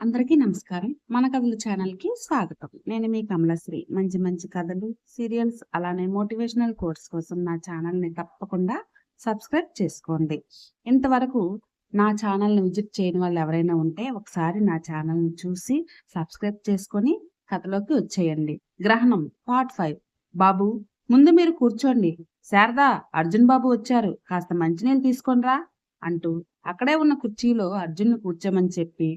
అందరికీ నమస్కారం. మన కథలు ఛానల్కి స్వాగతం. నేను మీ కమలశ్రీ. మంచి మంచి కథలు సీరియల్స్ అలానే మోటివేషనల్ కోర్స్ కోసం నా ఛానల్ని తప్పకుండా సబ్స్క్రైబ్ చేసుకోండి. ఇంతవరకు నా ఛానల్ని విజిట్ చేయని వాళ్ళు ఎవరైనా ఉంటే ఒకసారి నా ఛానల్ని చూసి సబ్స్క్రైబ్ చేసుకొని కథలోకి వచ్చేయండి. గ్రహణం పార్ట్ ఫైవ్. బాబు ముందు మీరు కూర్చోండి. శారదా అర్జున్ బాబు వచ్చారు. కాస్త మంచినీళ్ళు తీసుకొనిరా అంటూ అక్కడే ఉన్న కుర్చీలో అర్జున్ను కూర్చోమని చెప్పి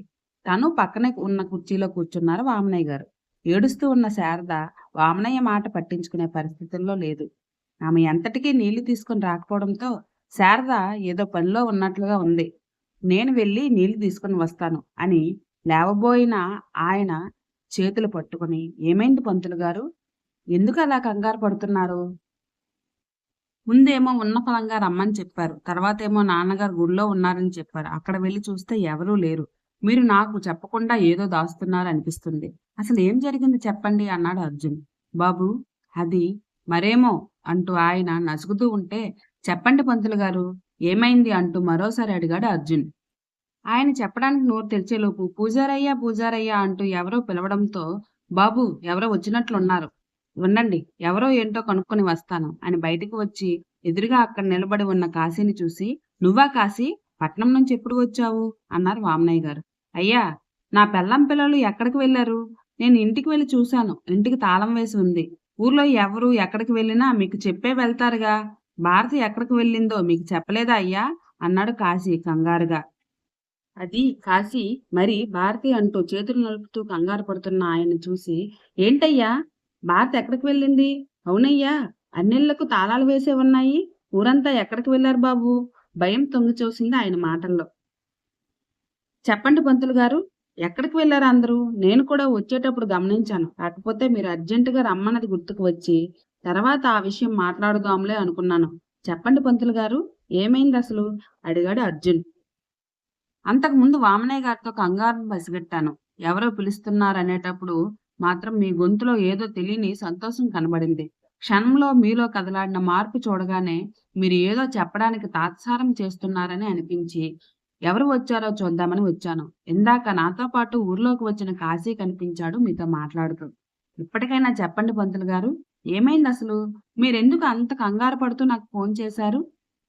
తను పక్కనే ఉన్న కుర్చీలో కూర్చున్నారు వామనయ్య గారు. ఏడుస్తూ ఉన్న శారద వామనయ్య మాట పట్టించుకునే పరిస్థితుల్లో లేదు. ఆమె ఎంతటికీ నీళ్ళు తీసుకుని రాకపోవడంతో శారద ఏదో పనిలో ఉన్నట్లుగా ఉంది. నేను వెళ్ళి నీళ్ళు తీసుకుని వస్తాను అని లేవబోయిన ఆయన చేతులు పట్టుకుని ఏమైంది పంతులు గారు? ఎందుకు అలా కంగారు పడుతున్నారు? ముందేమో ఉన్న ఫలంగా రమ్మని చెప్పారు. తర్వాత ఏమో నాన్నగారు గుడిలో ఉన్నారని చెప్పారు. అక్కడ వెళ్ళి చూస్తే ఎవరూ లేరు. మీరు నాకు చెప్పకుండా ఏదో దాస్తున్నారు అనిపిస్తుంది. అసలు ఏం జరిగింది చెప్పండి అన్నాడు అర్జున్. బాబు అది మరేమో అంటూ ఆయన నసుగుతూ ఉంటే చెప్పండి పంతులు గారు ఏమైంది అంటూ మరోసారి అడిగాడు అర్జున్. ఆయన చెప్పడానికి నోరు తెరిచేలోపు పూజారయ్యా పూజారయ్యా అంటూ ఎవరో పిలవడంతో బాబు ఎవరో వచ్చినట్లున్నారు. ఉండండి ఎవరో ఏంటో కనుక్కొని వస్తాను అని బయటికి వచ్చి ఎదురుగా అక్కడ నిలబడి ఉన్న కాశీని చూసి నువ్వా కాశీ? పట్నం నుంచి ఎప్పుడు వచ్చావు? అన్నారు వామనయ్య గారు. అయ్యా నా పెళ్ళం పిల్లలు ఎక్కడికి వెళ్ళారు? నేను ఇంటికి వెళ్ళి చూశాను. ఇంటికి తాళం వేసి ఉంది. ఊర్లో ఎవరు ఎక్కడికి వెళ్ళినా మీకు చెప్పే వెళ్తారుగా. భారతి ఎక్కడికి వెళ్ళిందో మీకు చెప్పలేదా అయ్యా? అన్నాడు కాశీ కంగారుగా. అది కాశీ. మరి భారతి అంటూ చేతులు నలుపుతూ కంగారు పడుతున్న ఆయన చూసి ఏంటయ్యా? భారతి ఎక్కడికి వెళ్ళింది? అవునయ్యా అన్నిళ్ళకు తాళాలు వేసే ఉన్నాయి. ఊరంతా ఎక్కడికి వెళ్ళారు బాబు? భయం తొంగి చూసింది ఆయన మాటల్లో. చెప్పండి పంతులు గారు ఎక్కడికి వెళ్ళారు అందరూ? నేను కూడా వచ్చేటప్పుడు గమనించాను. కాకపోతే మీరు అర్జెంటుగా రమ్మన్నది గుర్తుకు వచ్చి తర్వాత ఆ విషయం మాట్లాడుదాంలే అనుకున్నాను. చెప్పండి పంతులు గారు ఏమైంది అసలు? అడిగాడు అర్జున్. అంతకుముందు వామనయ్య గారితో కంగారును పసిగట్టాను. ఎవరో పిలుస్తున్నారు అనేటప్పుడు మాత్రం మీ గొంతులో ఏదో తెలియని సంతోషం కనబడింది. క్షణంలో మీలో కదలాడిన మార్పు చూడగానే మీరు ఏదో చెప్పడానికి తాత్సారం చేస్తున్నారని అనిపించి ఎవరు వచ్చారో చూద్దామని వచ్చాను. ఇందాక నాతో పాటు ఊర్లోకి వచ్చిన కాశీ కనిపించాడు మీతో మాట్లాడుతూ. ఇప్పటికైనా చెప్పండి పంతులు గారు ఏమైంది అసలు? మీరెందుకు అంత కంగారు పడుతూ నాకు ఫోన్ చేశారు?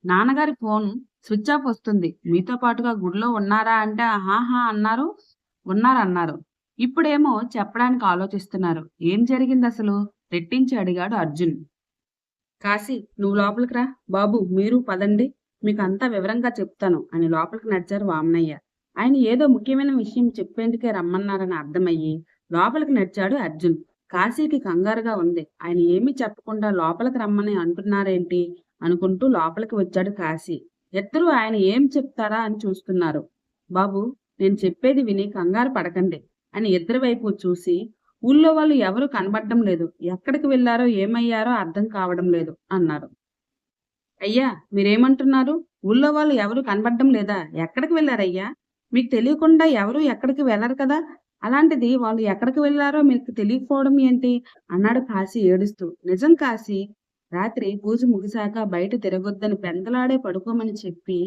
నాన్నగారి ఫోన్ స్విచ్ ఆఫ్ వస్తుంది. మీతో పాటుగా గుడిలో ఉన్నారా అంటే ఆహా అన్నారు ఉన్నారన్నారు. ఇప్పుడేమో చెప్పడానికి ఆలోచిస్తున్నారు. ఏం జరిగింది అసలు? రెట్టించి అడిగాడు అర్జున్. కాశీ నువ్వు లోపలికి రా. బాబు మీరు పదండి. మీకు అంతా వివరంగా చెప్తాను. అని లోపలికి నడిచారు వామనయ్య. ఆయన ఏదో ముఖ్యమైన విషయం చెప్పేందుకే రమ్మన్నారని అర్థమయ్యి లోపలికి నడిచాడు అర్జున్. కాశీకి కంగారుగా ఉంది. ఆయన ఏమీ చెప్పకుండా లోపలికి రమ్మని అంటున్నారేంటి? అనుకుంటూ లోపలికి వచ్చాడు కాశీ. ఇద్దరు ఆయన ఏం చెప్తారా అని చూస్తున్నారు. బాబు నేను చెప్పేది విని కంగారు పడకండి అని ఇద్దరి వైపు చూసి ఊళ్ళో వాళ్ళు ఎవరు కనబడడం లేదు. ఎక్కడికి వెళ్ళారో ఏమయ్యారో అర్థం కావడం లేదు అన్నారు. అయ్యా మీరేమంటున్నారు? ఊళ్ళో వాళ్ళు ఎవరు కనబడడం లేదా? ఎక్కడికి వెళ్ళారయ్యా? మీకు తెలియకుండా ఎవరు ఎక్కడికి వెళ్ళరు కదా? అలాంటిది వాళ్ళు ఎక్కడికి వెళ్ళారో మీకు తెలియకపోవడం ఏంటి? అన్నాడు కాశీ ఏడుస్తూ. నిజం కాశీ రాత్రి పూజ ముగిశాక బయట తిరగొద్దని పెందలాడే పడుకోమని చెప్పి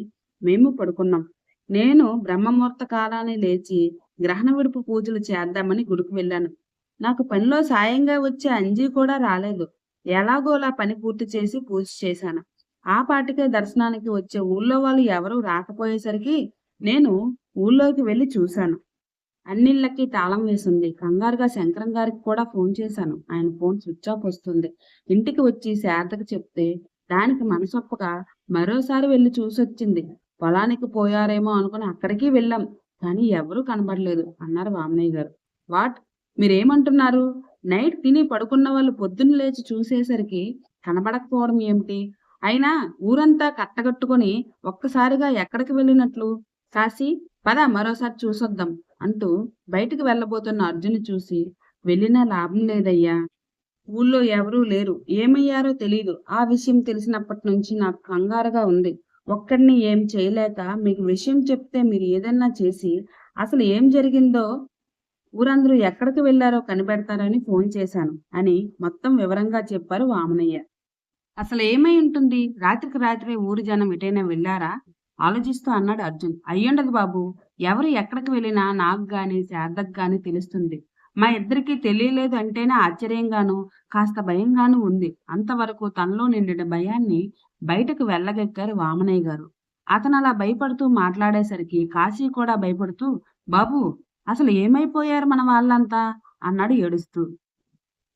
మేము పడుకున్నాం. నేను బ్రహ్మముహూర్త కాలాన్ని లేచి గ్రహణ విడుపు పూజలు చేద్దామని గుడికి వెళ్ళాను. నాకు పనిలో సాయంగా వచ్చే అంజీ కూడా రాలేదు. ఎలాగోలా పని పూర్తి చేసి పూజ చేశాను. ఆ పాటికే దర్శనానికి వచ్చే ఊళ్ళో వాళ్ళు ఎవరూ రాకపోయేసరికి నేను ఊళ్ళోకి వెళ్ళి చూశాను. అన్నిళ్ళకి తాళం వేసింది. కంగారుగా శంకరం గారికి కూడా ఫోన్ చేశాను. ఆయన ఫోన్ స్విచ్ ఆఫ్ వస్తుంది. ఇంటికి వచ్చి శారదకు చెప్తే దానికి మనసొప్పక మరోసారి వెళ్ళి చూసొచ్చింది. పొలానికి పోయారేమో అనుకుని అక్కడికి వెళ్ళాం. కానీ ఎవరూ కనబడలేదు అన్నారు వామనయ్య గారు. వాట్? మీరేమంటున్నారు? నైట్ తిని పడుకున్న వాళ్ళు పొద్దున్న లేచి చూసేసరికి కనబడకపోవడం ఏమిటి? అయినా ఊరంతా కట్టగట్టుకుని ఒక్కసారిగా ఎక్కడికి వెళ్ళినట్లు? కాశీ పద మరోసారి చూసొద్దాం అంటూ బయటికి వెళ్ళబోతున్న అర్జును చూసి వెళ్ళినా లాభం లేదయ్యా. ఊళ్ళో ఎవరూ లేరు. ఏమయ్యారో తెలీదు. ఆ విషయం తెలిసినప్పటి నుంచి నాకు కంగారుగా ఉంది. ఒక్కడిని ఏం చేయలేక మీకు విషయం చెప్తే మీరు ఏదన్నా చేసి అసలు ఏం జరిగిందో ఊరందరూ ఎక్కడికి వెళ్ళారో కనిపెడతారని ఫోన్ చేశాను అని మొత్తం వివరంగా చెప్పారు వామనయ్య. అసలు ఏమై ఉంటుంది? రాత్రికి రాత్రి ఊరి జనం ఎటైనా వెళ్ళారా? ఆలోచిస్తూ అన్నాడు అర్జున్. అయ్యుండదు బాబు. ఎవరు ఎక్కడికి వెళ్ళినా నాకు గాని శారదకు గాని తెలుస్తుంది. మా ఇద్దరికి తెలియలేదు అంటేనే ఆశ్చర్యంగాను కాస్త భయంగాను ఉంది. అంతవరకు తనలో నిండిన భయాన్ని బయటకు వెళ్ళగెక్కారు వామనయ్య గారు. అతను అలా భయపడుతూ మాట్లాడేసరికి కాశీ కూడా భయపడుతూ బాబు అసలు ఏమైపోయారు మన వాళ్ళంతా? అన్నాడు ఏడుస్తూ.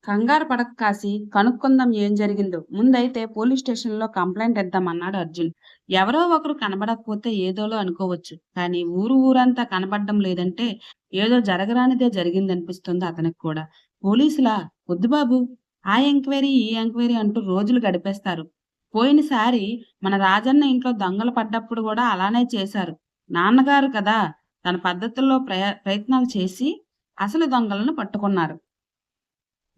కంగారు పడక కాసి కనుక్కుందాం ఏం జరిగిందో. ముందైతే పోలీస్ స్టేషన్లో కంప్లైంట్ ఇద్దామన్నాడు అర్జున్. ఎవరో ఒకరు కనబడకపోతే ఏదోలో అనుకోవచ్చు. కానీ ఊరు ఊరంతా కనబడడం లేదంటే ఏదో జరగరానిదే జరిగిందనిపిస్తుంది అతనికి కూడా. పోలీసులా? వద్దు బాబు. ఆ ఎంక్వైరీ ఈ ఎంక్వైరీ అంటూ రోజులు గడిపేస్తారు. పోయినసారి మన రాజన్న ఇంట్లో దొంగలు పడ్డప్పుడు కూడా అలానే చేశారు. నాన్నగారు కదా తన పద్ధతుల్లో ప్రయత్నాలు చేసి అసలు దొంగలను పట్టుకున్నారు.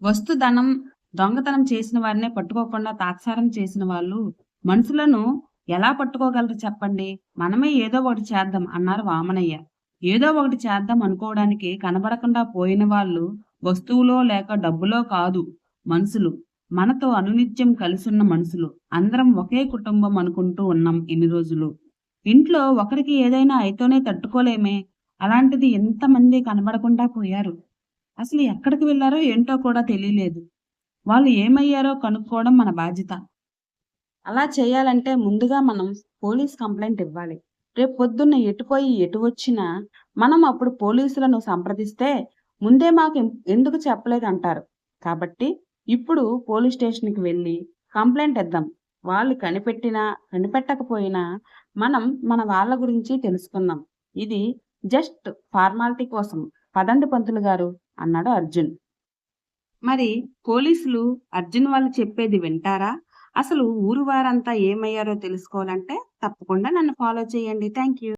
వస్తుధనం దొంగతనం చేసిన వారినే పట్టుకోకుండా తాత్సారం చేసిన వాళ్ళు మనుషులను ఎలా పట్టుకోగలరు చెప్పండి? మనమే ఏదో ఒకటి చేద్దాం అన్నారు వామనయ్య. ఏదో ఒకటి చేద్దాం అనుకోవడానికి కనబడకుండా పోయిన వాళ్ళు వస్తువులో లేక డబ్బులో కాదు మనుషులు. మనతో అనునిత్యం కలిసున్న మనుషులు. అందరం ఒకే కుటుంబం అనుకుంటూ ఉన్నాం ఎన్ని రోజులు. ఇంట్లో ఒకరికి ఏదైనా అయితేనే తట్టుకోలేమే. అలాంటిది ఎంతమంది కనబడకుండా పోయారు? అసలు ఎక్కడికి వెళ్ళారో ఏంటో కూడా తెలియలేదు. వాళ్ళు ఏమయ్యారో కనుక్కోవడం మన బాధ్యత. అలా చేయాలంటే ముందుగా మనం పోలీస్ కంప్లైంట్ ఇవ్వాలి. రేపు పొద్దున్న ఎటుపోయి ఎటు వచ్చినా మనం అప్పుడు పోలీసులను సంప్రదిస్తే ముందే మాకు ఎందుకు చెప్పలేదు అంటారు కాబట్టి ఇప్పుడు పోలీస్ స్టేషన్కి వెళ్ళి కంప్లైంట్ ఇద్దాం. వాళ్ళు కనిపెట్టినా కనిపెట్టకపోయినా మనం మన వాళ్ళ గురించి తెలుసుకుందాం. ఇది జస్ట్ ఫార్మాలిటీ కోసం. పదండి పంతులు గారు. అన్నాడు అర్జున్. మరి పోలీసులు అర్జున్ వాళ్ళు చెప్పేది వింటారా? అసలు ఊరు వారంతా ఏమయ్యారో తెలుసుకోవాలంటే తప్పకుండా నన్ను ఫాలో చేయండి. Thank you